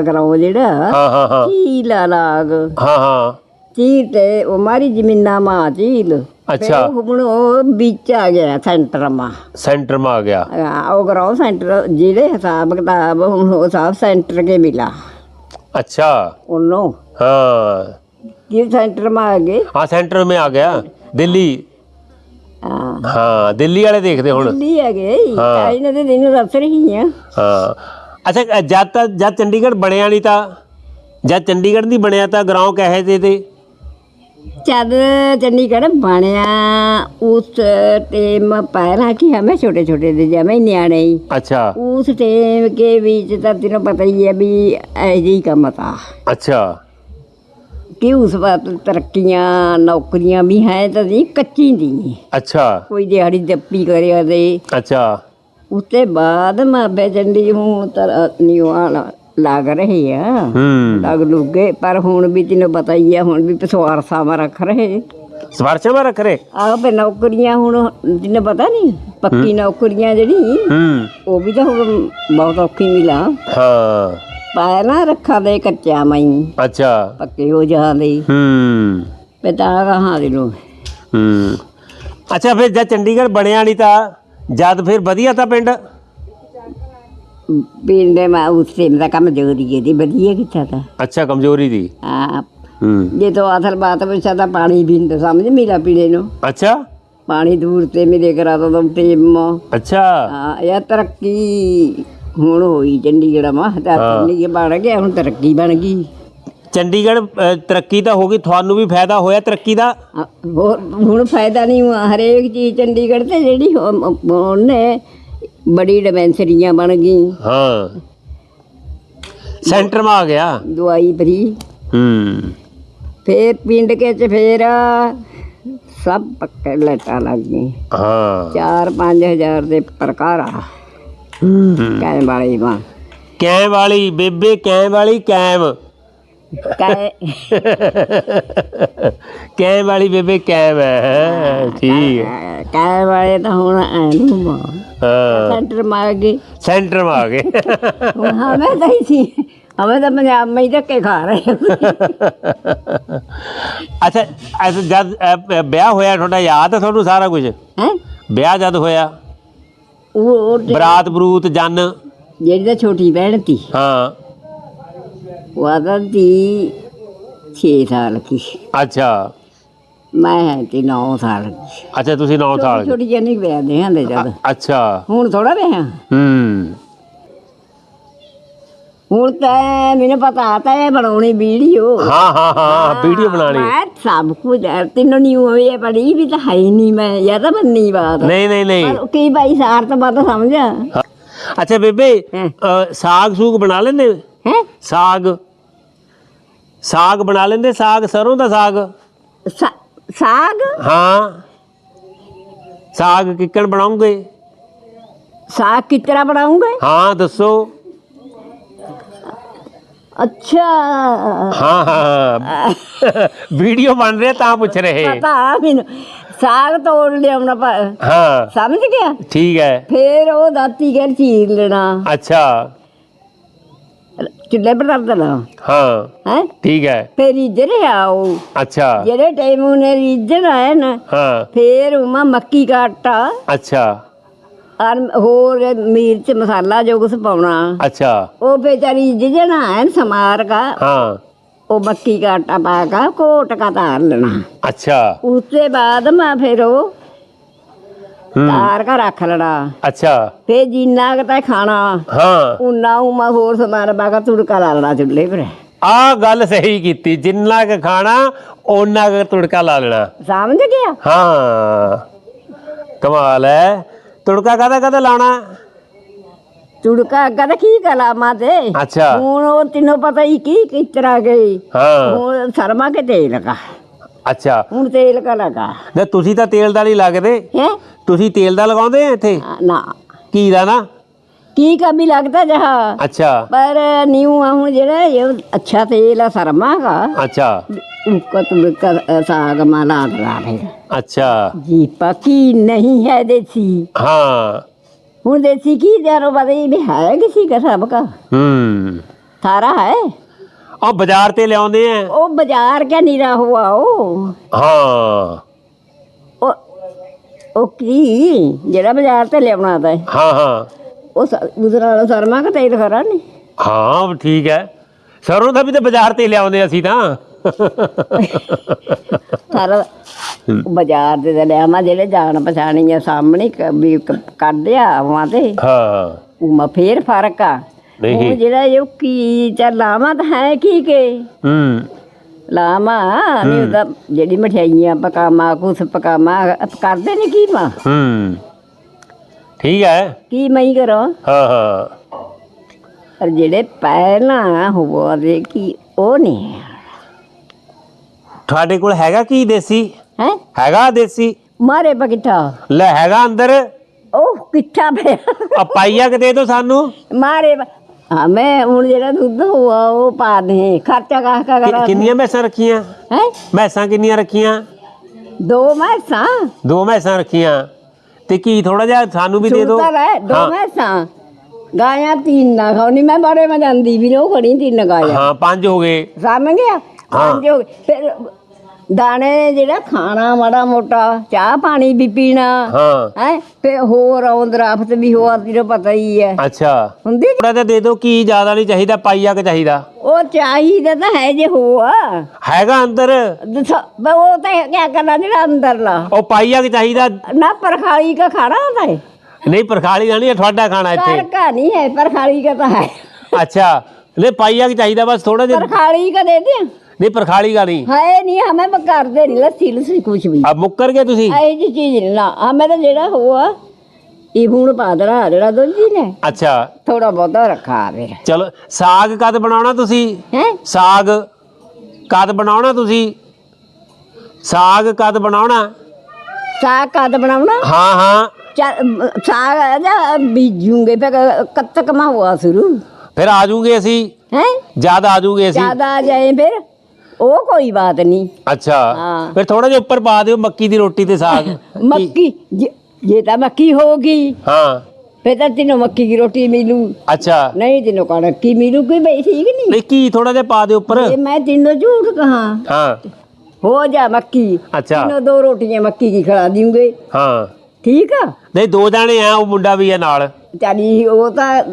ਗਰਾਉਂ ਜਿਹੜਾ ਹਾਂ ਹਾਂ ਹਾਂ। ਝੀਲ ਲਾਗ। ਹਾਂ ਹਾਂ। ਝੀਲ ਤੇ ਉਹ ਮਾਰੀ ਜ਼ਮੀਨਾਂ ਮਾਂ ਝੀਲ। ਅੱਛਾ ਫਿਰ ਹੁਣ ਉਹ ਵਿੱਚ ਆ ਗਿਆ ਸੈਂਟਰ ਮਾ ਸੈਂਟਰ में आ गया ਹਾਂ, ਉਹ ਗਰਾਉਂ ਸੈਂਟਰ ਜਿਹੜੇ ਹਿਸਾਬ ਕਿਤਾਬ ਹੁਣ ਉਹ ਸਭ ਸੈਂਟਰ ਕੇ ਮਿਲਾ अच्छा ਉਹਨੂੰ हाँ ਕਿ ਸੈਂਟਰ ਮਾ ਆ ਗਏ हाँ सेंटर में आ गया दिल्ली ਹਾਂ हाँ दिल्ली वाले देखते ਹੁਣ ਦਿੱਲੀ ਆ ਗਏ ਹਾਂ। ਕਾਈ ਨਾ ਤੇ ਦਿਨ ਦੱਸ ਰਹੀ ਆ ਹਾਂ ਅੱਛਾ ਅ, ਜਦ ਤੱਕ ਜਦ ਚੰਡੀਗੜ੍ਹ ਬਣਿਆ ਨਹੀਂ ਤਾਂ ਜਦ ਚੰਡੀਗੜ੍ਹ ਨਹੀਂ ਬਣਿਆ ਤਾਂ ਗਰਾਉਂ ਕਹੇ ਤੇ ਤੇ ਜਦ ਚੰਡੀਗੜ੍ਹ ਬਣਿਆ ਉਸ ਟਾਈਮ ਪਹਿਲਾਂ ਕਿ ਹਮੇ ਛੋਟੇ ਛੋਟੇ ਦੇ ਜਮੇ ਨਿਆਣੇ ਹੀ। ਅੱਛਾ। ਉਸ ਟਾਈਮ ਕੇ ਵਿੱਚ ਤਾਂ ਤੈਨੂੰ ਪਤਾ ਹੀ ਹੈ ਵੀ ਜਿਹੀ ਕੰਮ ਤਾਂ। ਅੱਛਾ। ਕਿ ਉਸ ਵਕਤ ਤਰੱਕੀਆਂ ਨੌਕਰੀਆਂ ਵੀ ਹੈ ਤਾਂ ਜੀ ਕੱਚੀ ਦੀ। ਅੱਛਾ। ਕੋਈ ਦਿਹਾੜੀ ਦੱਪੀ ਕਰਿਆ ਦੇ ਅੱਛਾ। ਉਸਤੇ ਬਾਅਦ ਮਾਬੇ ਚੰਡੀ ਹੁਣ ਤਾਂ ਨਿਵਾਲਾ ਲੱਗ ਰਹੇ ਆ। ਲੱਗ ਲੁੱਗੇ ਪਰ ਹੁਣ ਵੀ ਤੈਨੂੰ ਪਤਾ ਹੀ ਆ ਹੁਣ ਵੀ ਪਸਵਾਰ ਸਾਵਾ ਰੱਖ ਰਹੇ। ਸਵਾਰਸ਼ਾ ਮਾ ਰੱਖ ਰੇ ਆਹ ਪੇ ਨੌਕਰੀਆਂ ਹੁਣ ਤੈਨੂੰ ਪਤਾ ਨਹੀਂ ਪੱਕੀ ਨੌਕਰੀਆਂ ਜਿਹੜੀ ਹੂੰ। ਉਹ ਵੀ ਤਾਂ ਹੁਣ ਬਹੁਤ ਔਖੀ ਮਿਲਾ ਹਾਂ। ਪਾਇਆ ਨਾ ਰੱਖਾਂ ਦੇ ਕੱਚਾ ਮਈ। ਅੱਛਾ। ਪੱਕੇ ਹੋ ਜਾਂਦੇ ਹੂੰ। ਪਿਤਾ ਕਹਾਂ ਦੇ ਲੋ ਹੂੰ। ਅੱਛਾ ਫਿਰ ਜਦ ਚੰਡੀਗੜ੍ਹ ਬਣਿਆ ਨਹੀਂ ਤਾਂ ਜਦ ਫਿਰ ਵਧੀਆ ਤਾਂ ਪਿੰਡ? ਪੀਂਦੇ ਮੈਂ ਉਸੇ ਮੇਰਾ ਕੰਮ ਜ਼ਰੂਰੀ ਹੈ ਦੀ ਵਧੀਆ ਕੀਤਾ ਅੱਛਾ ਕਮਜ਼ੋਰੀ ਦੀ? ਹਾਂ। ਹੂੰ। ਜੇ ਅਸਲ ਬਾਤ ਵਿੱਚ ਤਾਂ ਪਾਣੀ ਵੀ ਨਹੀਂ ਸਮਝ ਮੇਰਾ ਪੀਣੇ ਨੂੰ। ਅੱਛਾ। ਪਾਣੀ ਦੂਰ ਤੇ ਮੇਰੇ ਘਰਾਂ ਤੋਂ ਤੇ ਮੋ ਅੱਛਾ। ਹਾਂ ਇਹ ਤਰੱਕੀ ਹੁਣ ਹੋਈ ਚੰਡੀਗੜ੍ਹ ਮਾ ਤਾਂ ਚੰਡੀਗੜ੍ਹ ਬਣ ਗਿਆ ਹੁਣ ਤਰੱਕੀ ਬਣ ਗਈ। ਚੰਡੀਗੜ੍ਹ ਤਰੱਕੀ ਤਾਂ ਹੋ ਗਈ ਤੁਹਾਨੂੰ ਵੀ ਫਾਇਦਾ ਹੋਇਆ ਤਰੱਕੀ ਦਾ? ਹੁਣ ਫਾਇਦਾ ਨਹੀਂ ਹੋਇਆ ਹਰੇਕ ਚੀਜ਼ ਚੰਡੀਗੜ੍ਹ ਤੇ ਜਿਹੜੀ ਉਹਨੇ ਬੜੀ ਡਿਸਪੈਂਸਰੀਆਂ ਬਣ ਗਈ। ਹਾਂ। ਸੈਂਟਰ ਮਾ ਆ ਗਿਆ। ਦਵਾਈ ਫਰੀ। ਹੂੰ। ਫੇਰ ਪਿੰਡ ਕੇ ਚ ਫੇਰ ਸਭ ਪੱਕੇ ਲਟਾ ਲੱਗ ਗਈ ਹਾਂ। 4-5000 ਦੇ ਪ੍ਰਕਾਰਾ। ਕਹਿਣ ਵਾਲੀ ਮਾਂ ਕੈਮ ਵਾਲੀ ਬੇਬੇ ਕੈਮ ਵਾਲੀ ਕੈਮ ਕੈਮ ਵਾਲੀ ਬੇਬੇ ਕੈਮ ਹੈ ਹੈਂ, ਠੀਕ ਹੈ। ਕਹਿਣ ਵਾਲੇ ਤਾਂ ਹੁਣ ਐਨੂੰ ਮਾਂ ਹਾਂ। ਸੈਂਟਰ ਮਾਰ ਗਏ। ਸੈਂਟਰ ਮਾ ਆ ਗਏ। ਹੁਣ ਹਮੇ ਤਾਂ ਹੀ ਸੀ। ਹਮੇ ਤਾਂ ਪੰਜਾਬ ਮੈਂ ਹੀ ਧੱਕੇ ਖਾ ਰਹੇ ਅੱਛਾ ਅੱਛਾ ਜਦ ਅ, ਅ, ਵਿਆਹ ਹੋਇਆ ਤੁਹਾਡਾ ਯਾਦ ਹੈ ਤੁਹਾਨੂੰ ਸਾਰਾ ਕੁਝ ਹੈ? ਵਿਆਹ ਜਦ ਹੋਇਆ? ਉਹ ਉਹ ਤੇ- ਬਰਾਤ ਬਰੂਤ ਜਨ। ਜਿਹੜੀ ਤਾਂ ਛੋਟੀ ਭੈਣ ਤੀ। ਹਾਂ। ਆਦਾ ਦੀ 6 ਸਾਲ ਕੀ। ਅੱਛਾ। ਮੈਂ ਹੈ ਤੇ 9 ਸਾਲ ਦੀ ਅੱਛਾ ਤੁਸੀਂ 9 ਸਾਲ ਦੇ ਛੋਟੀ ਜਿਹੀ ਵਿਆਹ ਦੇ ਹੰਦੇ ਜਦ। ਅੱਛਾ। ਹੁਣ ਥੋੜਾ ਵਿਆਹ ਹੂੰ। ਹੁਣ ਤਾਂ ਮੈਨੂੰ ਪਤਾ ਤਾਂ ਇਹ ਬਣਾਉਣੀ ਵੀਡੀਓ। ਹਾਂ ਹਾਂ ਹਾਂ ਵੀਡੀਓ ਬਣਾਣੀ ਮੈਂ ਸਭ ਕੁਝ ਤੈਨੂੰ ਨਹੀਂ ਹੋਏ ਪੜੀ ਵੀ ਤਾਂ ਹੈ ਹੀ ਨਹੀਂ ਮੈਂ ਤਾਂ ਮੰਨੀ ਬਾਤ। ਨਹੀਂ ਨਹੀਂ ਨਹੀਂ। ਪਰ ਕਈ ਭਾਈ ਸਾਰ ਤਾਂ ਬਾਤ ਸਮਝ। ਹਾਂ। ਅੱਛਾ ਬੇਬੇ ਹੈਂ। ਸਾਗ ਸੂਗ ਬਣਾ ਲੈਂਦੇ ਹੈ? ਸਾਗ। ਸਾਗ ਬਣਾ ਲੈਂਦੇ ਸਾਗ ਸਰੋਂ ਦਾ ਸਾਗ। ਸਾਗ? ਹਾਂ। ਸਾਗ ਕਿੱਕਣ ਬਣਾਉਂਗੇ? ਸਾਗ ਕਿਸ ਤਰ੍ਹਾਂ ਬਣਾਉਂਗੇ? ਹਾਂ ਦੱਸੋ। ਅੱਛਾ। ਹਾਂ ਹਾਂ ਵੀਡੀਓ ਬਣ ਰਿਹਾ ਤਾਂ ਪੁੱਛ ਰਹੇ। ਪਤਾ ਮੈਨੂੰ। ਸਾਗ ਤੋੜ ਲਿਆਉਣਾ ਪਾ ਹਾਂ। ਸਮਝ ਗਿਆ? ਠੀਕ ਹੈ। ਫੇਰ ਉਹ ਦਾਤੀ ਕੇ ਚੀਰ ਲੈਣਾ। ਅੱਛਾ। ਚੁੱਲ੍ਹੇ ਪਰ ਦਰਦਣਾ ਹਾਂ ਹੈ? ਠੀਕ ਹੈ। ਫੇਰ ਰਿਜਰੇ ਆਓ। ਅੱਛਾ। ਜਿਹੜੇ ਟਾਈਮ ਉਹਨੇ ਰਿਜਣਾ ਹੈ ਨਾ ਹਾਂ। ਫੇਰ ਉਮਾ ਮੱਕੀ ਦਾ ਆਟਾ ਅੱਛਾ। ਔਰ ਹੋਰ ਮਿਰਚ ਮਸਾਲਾ ਜੋ ਕੁਛ ਪਾਉਣਾ। ਅੱਛਾ। ਉਹ ਬੇਚਾਰੀ ਜਿਜਣਾ ਹੈ ਸਮਾਰ ਕਾ ਹਾਂ। ਉਹ ਮੱਕੀ ਦਾ ਆਟਾ ਪਾ ਕੇ ਕੋਟ ਕਾ ਧਾਰ ਲੈਣਾ। ਅੱਛਾ। ਉਸਦੇ ਬਾਅਦ ਮੈਂ ਫੇਰ ਉਹ ਤਾਰ ਕੇ ਰੱਖ ਲੈਣਾ। ਅੱਛਾ। ਫੇ ਜਿੰਨਾ ਕੁ ਤਾਂ ਖਾਣਾ। ਹਾਂ। ਉਨਾ ਉਹ ਮੈਂ ਹੋਰ ਸਮਾਨ ਬਾਗਾ ਤੁੜਕਾ ਲਾ ਲੈਣਾ ਚੁੱਲ੍ਹੇ 'ਤੇ ਆ ਗੱਲ ਸਹੀ ਕੀਤੀ। ਜਿੰਨਾ ਕੁ ਖਾਣਾ ਓਨਾ ਕੁ ਤੁੜਕਾ ਲਾ ਲੈਣਾ। ਸਮਝ ਗਿਆ? ਹਾਂ। ਕਮਾਲ ਹੈ ਤੁੜਕਾ ਕਾਹਦਾ ਕਾਹਦਾ ਲਾਉਣਾ? ਤੁੜਕਾ ਅੱਗਾ ਤਾਂ ਕੀ ਕਲਾਮਾਂ ਤੇ? ਅੱਛਾ। ਹੁਣ ਉਹ ਤੈਨੂੰ ਪਤਾ ਹੀ ਕੀ ਕਿਸ ਤਰ੍ਹਾਂ ਗਈ। ਹਾਂ। ਹੁਣ ਸਰਮਾ ਕੇ ਤੇਲ ਲਗਾ ਅੱਛਾ। ਹੁਣ ਤੇਲ ਕਾ ਲਗਾ। ਨਾ ਤੁਸੀਂ ਤਾਂ ਤੇਲ ਦਾ ਨਹੀਂ ਲੱਗਦੇ। ਹੈ? ਤੁਸੀਂ ਤੇਲ ਦਾ ਲਗਾਉਂਦੇ ਆ ਇੱਥੇ? ਨਾ। ਕੀ ਦਾ ਨਾ? ਕੀ ਕਮੀ ਲੱਗਦਾ ਜਹਾ ਅੱਛਾ। ਪਰ ਨਿਊ ਆ ਹੁਣ ਜਿਹੜਾ ਇਹ ਅੱਛਾ ਤੇਲ ਆ ਸਰਮਾ ਦਾ ਅੱਛਾ। ਉਨਕੋ ਤੁਮ ਸਾਗ ਮਾਲਾ ਲਾ ਰਹੇ ਅੱਛਾ। ਜੀ ਪਕੀ ਨਹੀਂ ਹੈ ਦੇਸੀ। ਹਾਂ। ਹੁਣ ਦੇਸੀ ਕੀ ਜਾਰੋ ਬਦੇ ਵੀ ਹੈ ਕਿਸੇ ਦਾ ਸਭ ਕਾ? ਹੂੰ। ਸਾਰਾ ਹੈ? ਉਹ ਬਾਜ਼ਾਰ ਤੇ ਲਿਆਉਂਦੇ ਆ। ਉਹ ਬਾਜ਼ਾਰ ਕਿਆ ਨੀਰਾ ਹੁਆ ਉਹ? ਹਾਂ। ਉਹ ਕੀ? ਜਿਹੜਾ ਬਾਜ਼ਾਰ ਤੇ ਲਿਆਉਣਾ ਤਾਂ ਹਾਂ ਹਾਂ। ਉਹ ਵਾਲਾ ਸਰਮਾ ਕਾ ਤੇਲ ਖਰਾ ਨਹੀਂ? ਹਾਂ ਠੀਕ ਹੈ। ਸਰੋਂ ਦਾ ਵੀ ਤਾਂ ਬਾਜ਼ਾਰ ਤੇ ਲਿਆਉਂਦੇ ਅਸੀਂ ਤਾਂ। ਸਾਰਾ ਬਾਜ਼ਾਰ ਦੇ ਤੇ ਲਿਆਵਾਂ ਜਿਹੜੇ ਜਾਣ ਪਛਾਣੀ ਆ ਸਾਹਮਣੇ ਕ- ਵੀ ਕ- ਕੱਢਿਆ ਆਵਾਂ ਤੇ। ਹਾਂ। ਉਹ ਮਾ ਫੇਰ ਫ਼ਰਕ ਆ। ਨਹੀਂ। ਉਹ ਜਿਹੜਾ ਇਹ ਕੀ ਚੱਲ ਤਾਂ ਹੈ ਕੀ ਕੇ? ਹੂੰ। ਲਾਵਾਂ। ਨਹੀਂ ਉਹਦਾ ਜਿਹੜੀ ਮਠਿਆਈਆਂ ਪਕਾਮਾ ਕੁਛ ਪਕਾਮਾ ਕਰਦੇ ਨੇ ਕੀ ਮਾ ਹੂੰ। ਠੀਕ ਹੈ। ਕੀ ਮੈਂ ਹੀ ਕਰਾਂ? ਹਾਂ ਹਾਂ। ਪਰ ਜਿਹੜੇ ਪਹਿਲਾਂ ਹੋਵੋ ਦੇ ਕੀ ਉਹ ਨਹੀਂ ਤੁਹਾਡੇ ਕੋਲ ਹੈਗਾ ਕੀ ਦੇਸੀ? ਹੈ? ਹੈਗਾ ਦੇਸੀ? ਮਾਰੇ ਬਗਿੱਠਾ ਲੈ ਹੈਗਾ ਅੰਦਰ। ਉਹ ਕਿੱਥਾ ਪਿਆ। ਆ ਪਾਈਆ ਕਿ ਦੇ ਦੋ ਸਾਨੂੰ। ਮਾਰੇ ਬ- ਹਾਂ ਮੈਂ ਹੁਣ ਜਿਹੜਾ ਦੁੱਧ ਹੋਆ ਉਹ ਪਾ ਦੇ ਖਰਚਾ ਕਾ ਕਾ ਕਰਾ ਕਿੰਨੀਆਂ ਮੈਸਾਂ ਰੱਖੀਆਂ? ਹੈ? ਮੈਸਾਂ ਕਿੰਨੀਆਂ ਰੱਖੀਆਂ? ਦੋ ਮੈਸਾਂ। ਦੋ ਮੈਸਾਂ ਰੱਖੀਆਂ। ਤੇ ਕੀ ਥੋੜਾ ਜਿਹਾ ਸਾਨੂੰ ਵੀ ਦੇ ਦਿਓ? ਸੁਣਦਾ ਰਹਿ ਦੋ ਹਾਂ, ਮੈਸਾਂ। ਗਾਇਆ ਤਿੰਨ ਨਾ ਖਾਉਣੀ ਮੈਂ ਬਾਰੇ ਮੈਂ ਜਾਂਦੀ ਵੀ ਨੋ ਖੜੀ ਤਿੰਨ ਗਾਇਆ। ਹਾਂ ਪੰਜ ਹੋ ਗਏ। ਸਮਝ ਗਿਆ ਪੰਜ ਹੋ ਗਏ। ਦਾਣੇ ਜਿਹੜਾ ਖਾਣਾ ਮਾੜਾ ਮੋਟਾ ਚਾਹ ਪਾਣੀ ਵੀ ਪੀਣਾ ਹਾਂ। ਹੈ? ਤੇ ਹੋਰ ਆਉਂਦ ਰਾਫਤ ਵੀ ਹੋਰ ਤੈਨੂੰ ਪਤਾ ਹੀ ਹੈ। ਅੱਛਾ। ਹੁੰਦੀ ਥੋੜਾ ਜਿਹਾ ਦੇ ਦਿਓ ਕੀ ਜ਼ਿਆਦਾ ਨਹੀਂ ਚਾਹੀਦਾ ਪਾਈਆ ਕਿ ਚਾਹੀਦਾ। ਉਹ ਚਾਹੀਦਾ ਤਾਂ ਹੈ ਜੇ ਹੋਆ ਹੈਗਾ ਅੰਦਰ। ਦੱਸੋ ਬਈ ਉਹ ਤਾਂ ਕਿਆ ਕਰਨਾ ਜਿਹੜਾ ਅੰਦਰ ਲਾ। ਉਹ ਪਾਈਆ ਕਿ ਚਾਹੀਦਾ। ਨਾ ਪਰਖਾਲੀ ਕਾ ਖਾਣਾ ਹੁੰਦਾ ਹੈ। ਨਹੀਂ ਪਰਖਾਲੀ ਦਾ ਨਹੀਂ ਇਹ ਤੁਹਾਡਾ ਖਾਣਾ ਇੱਥੇ। ਪਰਖਾ ਨਹੀਂ ਹੈ ਪਰਖਾਲੀ ਕਾ ਤਾਂ ਹੈ। ਅੱਛਾ। ਨਹੀਂ ਪਾਈਆ ਕਿ ਚਾਹੀਦਾ ਬਸ ਥੋੜਾ ਜਿਹਾ। ਪਰਖਾਲੀ ਕਾ ਦੇ नहीं पर खाली का ਹਾਏ ਨਹੀਂ ਹਮੇ ਮੈਂ ਕਰਦੇ ਨਹੀਂ ਲੱਸੀ ਲੁੱਸੀ ਕੁਛ ਵੀ। अब मुक्कर गए तुसी ਇਹ ਜੀ ਚੀਜ਼ ਨੀ ਨਾ ਹਮੇ ਤਾਂ ਜਿਹੜਾ ਹੋਆ ਇਹ ਹੁਣ ਪਾਦਰਾ ਜਿਹੜਾ ਦੋਜੀ ਨੇ। अच्छा ਥੋੜਾ ਬਹੁਤਾ ਰੱਖਾ ਵੇ चलो साग कद बनाना तुसी ਹੈ? ਸਾਗ ਕਦ ਬਣਾਉਣਾ ਤੁਸੀਂ? ਸਾਗ ਕਦ ਬਣਾਉਣਾ? ਸਾਗ ਕਦ ਬਣਾਉਣਾ? ਹਾਂ ਹਾਂ। ਸਾਗ ਆ ਬੀਜੂਗੇ ਫਿਰ ਕੱਤਕ ਮਾ ਹੋਆ ਸ਼ੁਰੂ। ਫਿਰ ਆਜੂਗੇ ਅਸੀਂ। ਹੈ? ਜਦ ਆ ਅਸੀਂ। ਜ਼ਿਆਦਾ ਆ ਜਾਏ ਫਿਰ। ਉਹ ਕੋਈ ਬਾਤ ਨਹੀਂ। ਅੱਛਾ। ਫਿਰ ਥੋੜਾ ਜਿਹਾ ਉੱਪਰ ਪਾ ਦਿਓ ਮੱਕੀ ਦੀ ਰੋਟੀ ਤੇ ਸਾਗ। ਮੱਕੀ ਜੇ- ਜੇ ਤਾਂ ਮੱਕੀ ਹੋਗੀ ਹਾਂ। ਫਿਰ ਤਾਂ ਤੈਨੂੰ ਮੱਕੀ ਦੀ ਰੋਟੀ ਮਿਲੂ। ਅੱਛਾ। ਨਹੀਂ ਤੈਨੂੰ ਕਣਕ ਕੀ ਮਿਲੂਗੀ ਬਈ ਠੀਕ ਨਹੀਂ। ਨਹੀਂ ਕੀ ਥੋੜਾ ਜਿਹਾ ਪਾ ਦਿਓ ਉੱਪਰ। ਇਹ ਮੈਂ ਤੈਨੂੰ ਝੂਠ ਕਹਾਂ। ਹਾਂ। ਹੋ ਜਾ ਮੱਕੀ। ਅੱਛਾ। ਤੈਨੂੰ ਦੋ ਰੋਟੀਆਂ ਮੱਕੀ ਦੀ ਖਿਲਾ ਦਿਉਂਗੇ। ਹਾਂ। ਠੀਕ ਆ? ਨਹੀਂ ਦੋ ਜਾਣੇ ਆ ਉਹ ਮੁੰਡਾ ਵੀ ਹੈ ਨਾਲ। ਚਾਲੀ ਉਹ ਤਾਂ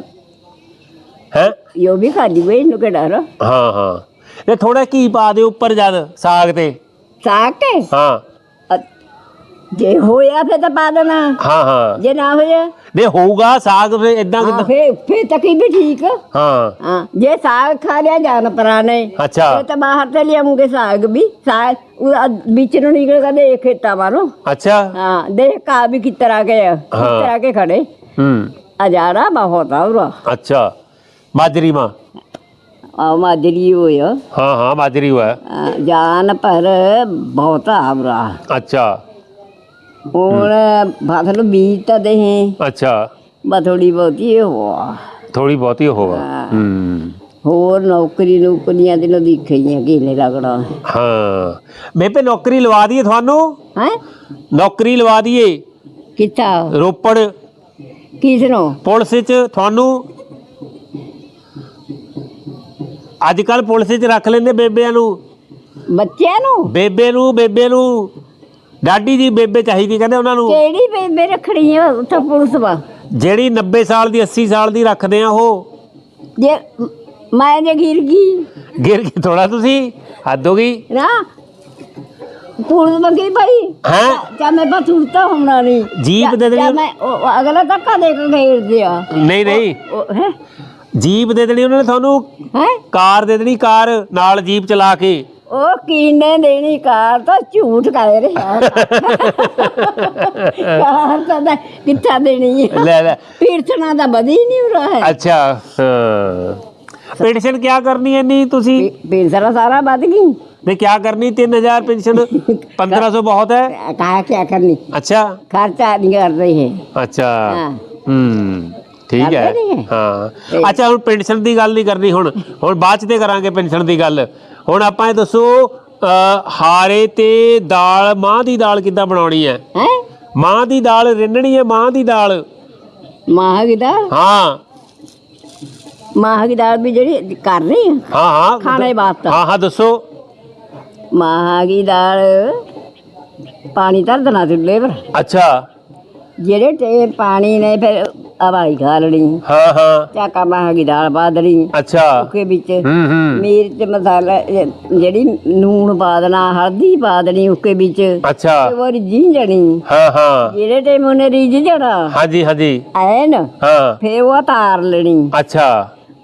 ਹੈ? ਯੋ ਵੀ ਖਾਦੀ ਵੇ ਇਹਨੂੰ ਕਿਹੜਾ ਰ ਹਾਂ ਹਾਂ। ਇਹ ਥੋੜਾ ਕੀ ਪਾ ਦਿਓ ਉੱਪਰ ਜਦ ਸਾਗ ਤੇ। ਸਾਗ ਕੇ ਹਾਂ। ਜੇ ਹੋਇਆ ਫਿਰ ਤਾਂ ਪਾ ਦੇਣਾ। ਹਾਂ ਹਾਂ। ਜੇ ਨਾ ਹੋਇਆ? ਨਹੀਂ ਹੋਊਗਾ ਸਾਗ ਫਿਰ ਇਦਾਂ ਹਾਂ ਫੇ ਫੇ ਤੱਕ ਵੀ ਠੀਕ। ਹਾਂ। ਹਾਂ ਜੇ ਸਾਗ ਖਾ ਲਿਆ ਜਾਨ ਪਰਾਣੇ ਅੱਛਾ। ਇਹ ਤਾਂ ਬਾਹਰ ਤੇ ਲਿਆਉਂਗੇ ਸਾਗ ਵੀ। ਸਾਗ ਵਿੱਚ ਨੂੰ ਨਿਕਲ ਕੇ ਦੇਖ ਖੇਤਾਂ ਮਾਰੋ ਅੱਛਾ। ਹਾਂ ਦੇਖ ਕਾ ਵੀ ਕਿਸ ਤਰ੍ਹਾਂ ਕੇ। ਤਰ੍ਹਾਂ ਕੇ ਖੜੇ। ਹੂੰ। ਅਜਾਰਾ ਬਹੁਤ ਆ ਉਰਾ। ਅੱਛਾ। ਮਾਜਰੀ ਮਾਂ। ਆ ਮਾਜਰੀ ਹੋਇਆ ਹਾਂ ਹਾਂ ਮਾਜਰੀ ਹੋਇਆ। ਜਾਨ ਪਰ ਬਹੁਤ ਆ ਉਰਾ ਅੱਛਾ। ਹੁਣ ਫਸਲ ਬੀਜ ਤਾਂ ਦੇ ਅੱਛਾ। ਬਸ ਥੋੜੀ ਬਹੁਤੀ ਹੋਆ ਥੋੜੀ ਬਹੁਤੀ ਹੋਵਾ ਹੂੰ ਹੋਰ ਨੌਕਰੀ ਨੌਕਰੀਆਂ ਦੇ ਨੂੰ ਦੇਖਈਆਂ ਕਿਲੇ ਲੱਗਣਾ ਹਾਂ। ਬੇਬੇ ਨੌਕਰੀ ਲਵਾ ਦਈਏ ਤੁਹਾਨੂੰ? ਹੈ? ਨੌਕਰੀ ਲਵਾ ਦਈਏ। ਕਿੱਥਾ? ਰੋਪੜ। ਕਿਸ ਨੂੰ ਪੁਲਿਸ 'ਚ ਤੁਹਾਨੂੰ? ਅੱਜ ਕੱਲ ਪੁਲਿਸ 'ਚ ਰੱਖ ਲੈਂਦੇ ਬੇਬਿਆਂ ਨੂੰ। ਬੱਚਿਆਂ ਨੂੰ? ਬੇਬੇ ਨੂੰ ਬੇਬੇ ਨੂੰ। ਡਾਡੀ ਜੀ ਬੇਬੇ ਚਾਹੀਦੀ ਕਹਿੰਦੇ ਉਹਨਾਂ ਨੂੰ। ਕਿਹੜੀ ਬੇਬੇ ਰੱਖਣੀ ਆ ਉੱਥੇ ਪੁਲਿਸ ਵਾ? ਜਿਹੜੀ 90 ਸਾਲ ਦੀ 80 ਸਾਲ ਦੀ ਰੱਖਦੇ ਆ ਉਹ। ਜੇ ਮੈਂ ਜੇ ਗਿਰ ਗਈ। ਗਿਰ ਕੇ ਥੋੜਾ ਤੁਸੀਂ ਹੱਦ ਹੋ ਗਈ। ਨਾ। ਪੂਰਨ ਮੰਗੀ ਭਾਈ। ਹੈ? ਚਾ ਮੈਂ ਬਸ ਉੜਤਾ ਹੋਣਾ ਨਹੀਂ ਜੀਪ ਦੇ ਦੇਣੀ ਚਾ ਮੈਂ ਉਹ- ਉਹ ਅਗਲਾ ਧੱਕਾ ਦੇ ਕੇ ਘੇਰ ਦਿਆ ਨਹੀਂ ਨਹੀਂ। ਉਹ ਹੈ? ਜੀਪ ਦੇ ਦੇਣੀ ਉਹਨਾਂ ਨੇ ਤੁਹਾਨੂੰ ਹੈ ਕਾਰ ਦੇ ਦੇਣੀ ਕਾਰ ਨਾਲ ਜੀਪ ਚਲਾ ਕੇ ਉਹ ਕੀਨੇ ਦੇਣੀ ਕਾਰ ਤਾਂ ਝੂਠ ਕਹਿ ਰਿਹਾ ਕਾਰ ਤਾਂ ਮੈਂ ਕਿੱਥਾ ਦੇਣੀ ਹੈ ਲੈ ਲੈ ਪੀਰਥਣਾ ਦਾ ਬਦੀ ਨਹੀਂ ਹੋ ਰਿਹਾ ਹੈ ਅੱਛਾ ਹਾਂ ਪੈਨਸ਼ਨ ਕੀ ਕਰਨੀ ਹੈ ਨਹੀਂ ਤੁਸੀਂ ਪੀਰਥਣਾ ਸਾਰਾ ਵੱਧ ਗਈ ਨੇ ਕੀ ਕਰਨੀ 3000 ਪੈਨਸ਼ਨ 1500 ਬਹੁਤ ਹੈ कहा क्या करनी अच्छा खर्चा नहीं कर रही है ਅੱਛਾ हाँ। ਹੂੰ ਠੀਕ ਹੈ। ਹਾਂ। ਅੱਛਾ ਹੁਣ ਪੈਨਸ਼ਨ ਦੀ ਗੱਲ ਨਹੀਂ ਕਰਨੀ ਹੁਣ। ਹੁਣ ਬਾਅਦ ਚ ਤੇ ਕਰਾਂਗੇ ਪੈਨਸ਼ਨ ਦੀ ਗੱਲ। ਹੁਣ ਆਪਾਂ ਇਹ ਦੱਸੋ ਹਾਰੇ ਤੇ ਦਾਲ ਮਾਂ ਦੀ ਦਾਲ ਕਿੱਦਾਂ ਬਣਾਉਣੀ ਹੈ? ਮਾਂ ਦੀ ਦਾਲ ਰਿੰਨਣੀ ਹੈ ਮਾਂ ਦੀ ਦਾਲ? ਮਾਂ ਦੀ ਦਾਲ? ਹਾਂ। ਮਾਂ ਦੀ ਦਾਲ ਵੀ ਜਿਹੜੀ ਕਰ ਰਹੀ ਹਾਂ ਹਾਂ। ਖਾਣੇ ਵਾਸਤੇ। ਹਾਂ ਹਾਂ ਦੱਸੋ। ਮਾਂ ਦੀ ਦਾਲ ਪਾਣੀ ਧਰ ਦੇਣਾ ਤੇ ਲੇਵਰ ਅੱਛਾ। ਜਿਹੜੇ ਤੇ ਪਾਣੀ ਨੇ ਫਿਰ ਆਵਾਈ ਘਾਲ ਲਈ ਹਾਂ ਹਾਂ ਚਾਕਾ ਮਾਹ ਦੀ ਦਾਲ ਪਾ ਦਣੀ ਅੱਛਾ ਸੁੱਕੇ ਵਿੱਚ ਹੂੰ ਹੂੰ ਮੀਰ ਤੇ ਮਸਾਲਾ ਇਹ ਜਿਹੜੀ ਨੂਣ ਪਾ ਦੇਣਾ ਹਲਦੀ ਪਾ ਦੇਣੀ ਉਕੇ ਵਿੱਚ ਅੱਛਾ ਤੇ ਉਹ ਰਿੱਝੀ ਜਾਣੀ ਹਾਂ ਹਾਂ ਜਿਹੜੇ ਟਾਈਮ ਉਹਨੇ ਰਿੱਝ ਜਾਣਾ ਹਾਂਜੀ ਹਾਂਜੀ ਐਨ ਹਾਂ ਫੇਰ ਉਹ ਉਤਾਰ ਲੈਣੀ ਅੱਛਾ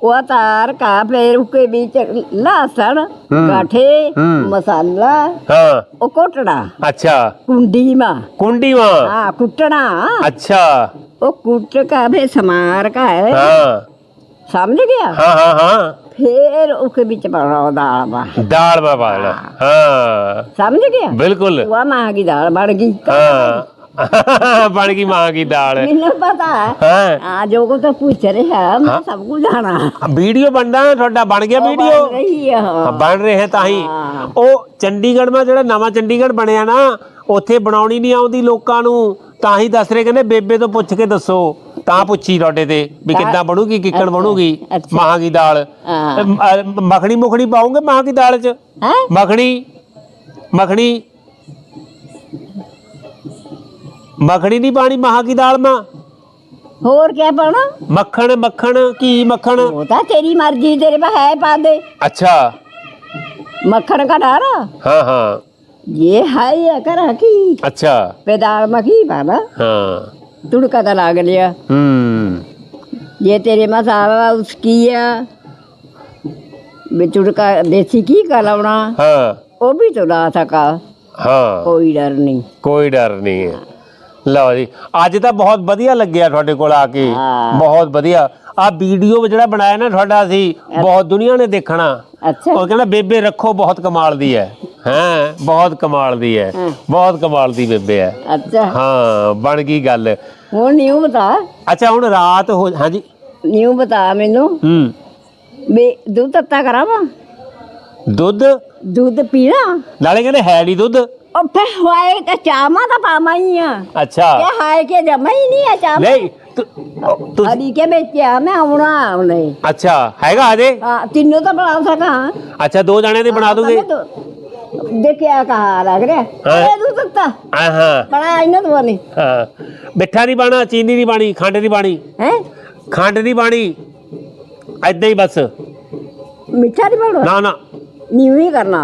वो तार का फिर उसके बीच लहसन काठे हाँ। हाँ। मसाला हाँ। और कोटड़ा अच्छा। कुंडी मा। कुंडी मा? हाँ कुटना। अच्छा। वो कुट का फिर समार का है। हाँ। सामने गया? हाँ हाँ हाँ। फिर उसके बीच बनाओ दाल बा दाल बा हाँ।, हाँ। समझ गया? बिल्कुल। वह महँगी दाल बढ़ गई। हाँ। ਬਣ ਗਈ ਮਾਂ ਕੀ ਦਾਲ। ਮੈਨੂੰ ਪਤਾ ਹੈ। ਹਾਂ? ਜੋ ਕੋ ਤਾਂ ਪੁੱਛ ਰਿਹਾ ਮੈਂ ਸਭ ਕੁਝ ਜਾਣਾ। ਵੀਡੀਓ ਬਣਦਾ ਤੁਹਾਡਾ ਬਣ ਗਿਆ ਵੀਡੀਓ। ਰਹੀ ਹੈ ਹਾਂ। ਬਣ ਰਹੇ ਤਾਂ ਹੀ। ਉਹ ਚੰਡੀਗੜ੍ਹ ਮਾ ਜਿਹੜਾ ਨਵਾਂ ਚੰਡੀਗੜ੍ਹ ਬਣਿਆ ਨਾ ਉੱਥੇ ਬਣਾਉਣੀ ਨਹੀਂ ਆਉਂਦੀ ਲੋਕਾਂ ਨੂੰ। ਤਾਂ ਹੀ ਦੱਸ ਰਹੇ ਕਹਿੰਦੇ ਬੇਬੇ ਤੋਂ ਪੁੱਛ ਕੇ ਦੱਸੋ। ਤਾਂ ਪੁੱਛੀ ਤੁਹਾਡੇ ਤੇ ਵੀ ਕਿੱਦਾਂ ਬਣੂਗੀ ਕਿੱਕਣ ਬਣੂਗੀ ਅੱਛਾ। ਮਾਂ ਦੀ ਦਾਲ। ਹਾਂ। ਮੱਖਣੀ ਮੁਖਣੀ ਪਾਉਂਗੇ ਮਾਂ ਦੀ ਦਾਲ 'ਚ? ਹੈ? ਮੱਖਣੀ? ਮੱਖਣੀ ਮੱਖਣੀ ਨਹੀਂ ਪਾਣੀ ਮਾਂ ਦੀ ਦਾਲ ਮਾ और क्या पढ़ना ਮੱਖਣ ਮੱਖਣ ਘੀ ਮੱਖਣ वो तो तेरी मर्जी तेरे पे है पा दे ਅੱਛਾ मक्खन का डारा ਹਾਂ ਹਾਂ ये है ये कर की ਅੱਛਾ पे दाल मखी पाना ਹਾਂ तुड़का तो लाग लिया ਹੂੰ ये तेरे मसाला उसकी है भी तुड़का देसी घी का लाना ਹਾਂ वो भी तो ला सका ਹਾਂ कोई डर नहीं ਕੋਈ ਡਰ ਨਹੀਂ ਹੈ लो जी अज तो बहुत वाया लगे थोड़े को बहुत वाया आ वीडियो जो बनाया ना थोड़ा अच्छा। बहुत दुनिया ने देखना और कहना बेबे रखो बहुत कमाल दी है हाँ, बहुत कमाल दी है हाँ। बहुत कमाल दी बेबे है अच्छा। हाँ बन गई गल न्यू बता अच्छा हूँ रात हो हाँ जी न्यू बता मेनू दुध तत्ता करा वा दुध दुध पीना नाले कहने है नी दुध चामा तो अच्छा ये हाय के जमाई नहीं है चामा नहीं तु, अभी अच्छा हैगा आजे तीनों तो बना सका अच्छा दो जाने दे बना दोगे कहा लग सकता तो नहीं चीनी नहीं बानी खंड नहीं बानी हैं खंड नहीं बानी ही बस मिठा नहीं ना ना न्यू ही करना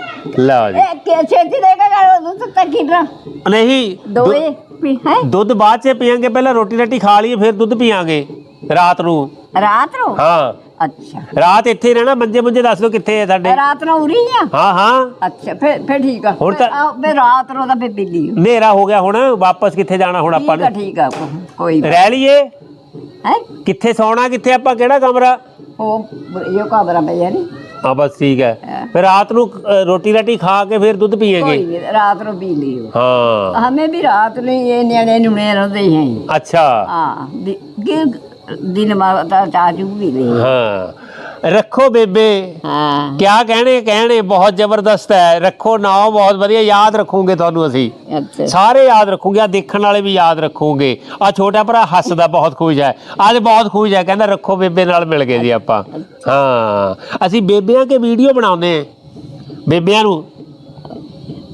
ਲਓ ਜੀ। ਇਹ ਕਿ- ਛੇਤੀ ਦੇ ਕੇ ਗਾਲ ਉਹਨੂੰ ਸੁੱਤਾ ਕਿੰਨਾ ਨਹੀਂ ਦੋਏ ਪੀ ਹੈ? ਦੁੱਧ ਬਾਅਦ ਚ ਪੀਾਂਗੇ ਪਹਿਲਾਂ ਰੋਟੀ ਰਾਟੀ ਖਾ ਲਈਏ ਫਿਰ ਦੁੱਧ ਪੀਾਂਗੇ ਰਾਤ ਨੂੰ। ਰਾਤ ਨੂੰ? ਹਾਂ। ਅੱਛਾ। ਰਾਤ ਇੱਥੇ ਹੀ ਰਹਿਣਾ ਮੰਜੇ ਮੁੰਜੇ ਦੱਸ ਦਿਓ ਕਿੱਥੇ ਹੈ ਸਾਡੇ। ਰਾਤ ਨੂੰ ਉਰੀ ਆ? ਹਾਂ ਹਾਂ। ਅੱਛਾ ਫਿਰ ਫਿਰ ਠੀਕ ਆ। ਹੁਣ ਤਾਂ- ਫਿਰ ਆਓ, ਫਿਰ ਰਾਤ ਨੂੰ ਤਾਂ ਫਿਰ ਪੀਲੀ ਹਨੇਰਾ ਹੋ ਗਿਆ ਹੁਣ ਵਾਪਸ ਕਿੱਥੇ ਜਾਣਾ ਹੁਣ ਆਪਾਂ ਠੀਕ ਆ ਨੇ? ਠੀਕ ਆ ਕੋ- ਕੋਈ ਹੈ ਰਹਿ ਲਈਏ। ਕਿੱਥੇ ਸੌਣਾ ਕਿੱਥੇ ਆਪਾਂ ਕਿਹੜਾ ਕਮਰਾ? ਉਹ ਯੋਗਾ ਬਰਾਬਰ ਹੈ ਨਹੀਂ ਹਾਂ ਬਸ ਠੀਕ ਹੈ ਫਿਰ ਰਾਤ ਨੂੰ ਰੋਟੀ ਰਾਟੀ ਖਾ ਕੇ ਫਿਰ ਦੁੱਧ ਪੀਏਗੇ ਰਾਤ ਨੂੰ ਪੀ ਲਿਓ ਹਾਂ ਹਮੇ ਵੀ ਰਾਤ ਨੂੰ ਇਹ ਨਿਆਣੇ ਨੁਣੇ ਰਹਿੰਦੇ ਹਨ ਅੱਛਾ ਹਾਂ ਦਿਨ ਮਾਤਾ ਚਾਚੂ ਵੀ ਲਈ ਹਾਂ ਰੱਖੋ ਬੇਬੇ। ਹਾਂ। ਕਿਆ ਕਹਿਣੇ ਕਹਿਣੇ ਬਹੁਤ ਜ਼ਬਰਦਸਤ ਹੈ। ਰੱਖੋ ਨਾਮ ਬਹੁਤ ਵਧੀਆ ਯਾਦ ਰੱਖੂਗੇ ਤੁਹਾਨੂੰ ਅਸੀਂ। ਅੱਛਾ। ਸਾਰੇ ਯਾਦ ਰੱਖੂਗੇ ਆ ਦੇਖਣ ਵਾਲੇ ਵੀ ਯਾਦ ਰੱਖੂਗੇ। ਆ ਛੋਟਾ ਭਰਾ ਹੱਸਦਾ ਬਹੁਤ ਖੁਸ਼ ਹੈ। ਅੱਜ ਬਹੁਤ ਖੁਸ਼ ਹੈ ਕਹਿੰਦਾ ਰੱਖੋ ਬੇਬੇ ਨਾਲ ਮਿਲ ਗਏ ਜੀ ਆਪਾਂ। ਹਾਂ। ਅਸੀਂ ਬੇਬਿਆਂ ਕੇ ਵੀਡੀਓ ਬਣਾਉਂਦੇ ਆ ਬੇਬਿਆਂ ਨੂੰ।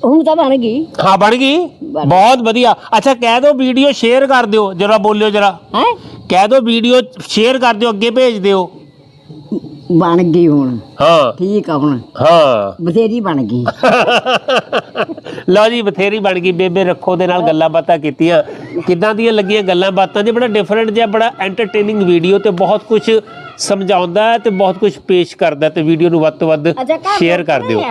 ਹੁਣ ਤਾਂ ਬਣ ਗਈ। ਹਾਂ ਬਣ ਗਈ? ਬਹੁਤ ਵਧੀਆ। ਅੱਛਾ ਕਹਿ ਦਿਓ ਵੀਡੀਓ ਸ਼ੇਅਰ ਕਰ ਦਿਓ ਜਰਾ ਬੋਲਿਓ ਜਰਾ। ਹੈ? ਕਹਿ ਦਿਓ ਵੀਡੀਓ ਸ਼ੇਅਰ ਕਰ ਦਿਓ ਅੱਗੇ ਭੇਜ ਦਿਓ। ਬਣ ਗਈ ਹੁਣ। ਹਾਂ। ਠੀਕ ਆ ਹੁਣ। ਹਾਂ। ਬਥੇਰੀ ਬਣ ਗਈ। ਲਓ ਜੀ ਬਥੇਰੀ ਬਣ ਗਈ। ਬੇਬੇ ਰੱਖੋ ਦੇ ਨਾਲ ਗੱਲਾਂ ਬਾਤਾਂ ਕੀਤੀਆਂ। ਕਿੱਦਾਂ ਦੀਆਂ ਲੱਗੀਆਂ ਗੱਲਾਂ ਬਾਤਾਂ? ਜੀ ਬੜਾ ਡਿਫਰੈਂਟ ਜਿਹਾ ਬੜਾ ਐਂਟਰਟੇਨਿੰਗ ਵੀਡੀਓ ਤੇ ਬਹੁਤ ਕੁਝ ਸਮਝਾਉਂਦਾ ਹੈ ਤੇ ਬਹੁਤ ਕੁਝ ਪੇਸ਼ ਕਰਦਾ ਤੇ ਵੀਡੀਓ ਨੂੰ ਵੱਧ ਤੋਂ ਵੱਧ ਸ਼ੇਅਰ ਕਰ ਦਿਓ?